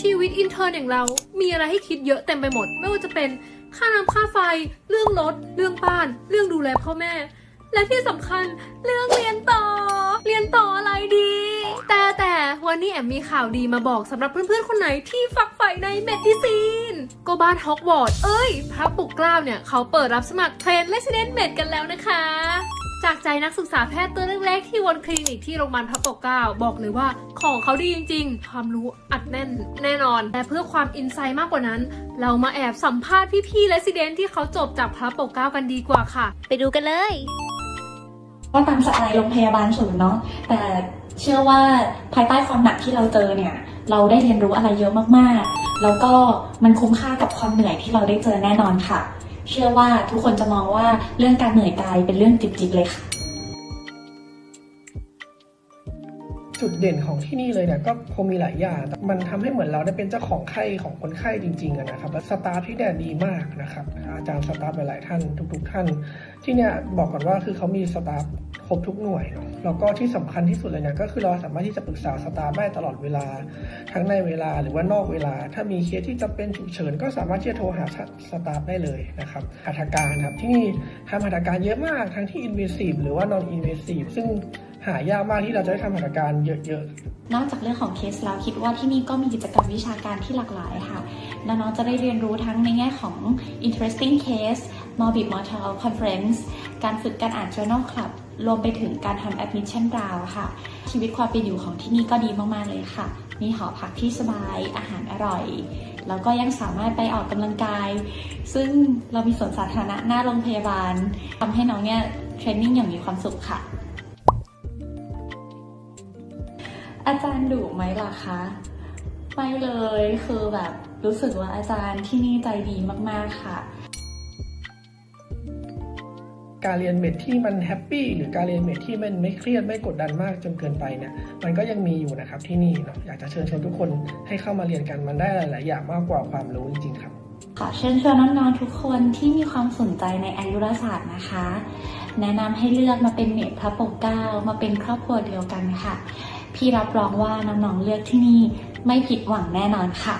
ชีวิตอินเทอร์อย่างเรา มีอะไรให้คิดเยอะเต็มไปหมด ไม่ว่าจะเป็นค่าน้ำค่าไฟ เรื่องรถ เรื่องบ้าน เรื่องดูแลพ่อแม่ และที่สำคัญเรื่องเรียนต่อ เรียนต่ออะไรดี แต่แต่วันนี้แอมมีข่าวดีมาบอกสำหรับเพื่อนๆคนไหนที่ฝักใฝ่ในเมดิซีนก็บ้านฮอกวอตส์เอ้ย พระปุกเกล้าเนี่ยเขาเปิดรับสมัครเทรนเลสเดนเมดกันแล้วนะคะ จากใจนักศึกษาแพทย์ตัวเล็กๆ ที่วนคลินิกที่โรงพยาบาลพระปกเกล้าบอกเลยว่าของเขาดีจริงๆ ความรู้อัดแน่นแน่นอน แต่เพื่อความอินไซต์มากกว่านั้น เรามาแอบสัมภาษณ์พี่ๆเลสเดนที่เขาจบจากพระปกเกล้ากันดีกว่าค่ะ ไปดูกันเลย ก็ตามสไตล์โรงพยาบาลศูนย์เนาะแต่เชื่อว่าภายใต้ความหนักที่เราเจอเนี่ย เราได้เรียนรู้อะไรเยอะมากๆ แล้วก็มันคุ้มค่ากับความเหนื่อยที่เราได้เจอแน่นอนค่ะ เชื่อว่าทุกคนจะมองว่าเรื่องการเหนื่อยกายเป็นเรื่องจิบๆเลยค่ะ จุดเด่นของที่นี่เลยเนี่ยก็คงมีหลายอย่าง มันทำให้เหมือนเราได้เป็นเจ้าของไข้ของคนไข้จริงๆนะครับและสตาฟที่เนี่ยดีมากนะครับ อาจารย์สตาฟหลายๆท่านทุก ๆ ท่าน ที่เนี่ยบอกก่อนว่าคือเขามีสตาฟครบทุกหน่วยเนาะแล้วก็ที่สำคัญที่สุดเลยเนี่ยก็คือเราสามารถที่จะปรึกษาสตาฟได้ตลอดเวลา ทั้งในเวลาหรือว่านอกเวลา ถ้ามีเคสที่จำเป็นฉุกเฉินก็สามารถที่จะโทรหาสตาฟได้เลยนะครับหัตถการครับที่นี่ทำหัตถการเยอะมากทั้งที่ invasive หรือว่า non invasive ซึ่ง หายากมากที่เราจะได้ทำหัตถการเยอะๆ นอกจากเรื่องของเคสแล้วคิดว่าที่นี่ก็มีกิจกรรมวิชาการที่หลากหลายค่ะน้องๆจะได้เรียนรู้ทั้งในแง่ของ interesting case morbid mortal conference การฝึกการอ่าน journal club รวมไปถึงการทำ admission round ค่ะ ชีวิตความเป็นอยู่ของที่นี่ก็ดีมากๆเลยค่ะ มีหอพักที่สบายอาหารอร่อย แล้วก็ยังสามารถไปออกกำลังกาย ซึ่งเรามีสวนสาธารณะหน้าโรงพยาบาลทำให้น้องเนี่ยเทรนนิ่งอย่างมีความสุขค่ะ อาจารย์ดุไหมล่ะคะไม่เลยคือแบบรู้สึกว่าอาจารย์ที่นี่ใจดีมากๆค่ะ การเรียนเมดที่มันแฮปปี้หรือการเรียนเมดที่มันไม่เครียดไม่กดดันมากจนเกินไปเนี่ยมันก็ยังมีอยู่นะครับที่นี่เนาะอยากจะเชิญชวนทุกคนให้เข้ามาเรียนกันมันได้หลาย ๆ อย่างมากกว่าความรู้จริง ๆ ครับขอเชิญชวนน้องๆทุกคนที่มีความสนใจในอายุรศาสตร์นะคะ แนะนำให้เลือกมาเป็นเมดพระปกเกล้ามาเป็นครอบครัวเดียวกันค่ะ พี่รับรองว่าน้องๆเลือกที่นี่ไม่ผิดหวังแน่นอนค่ะ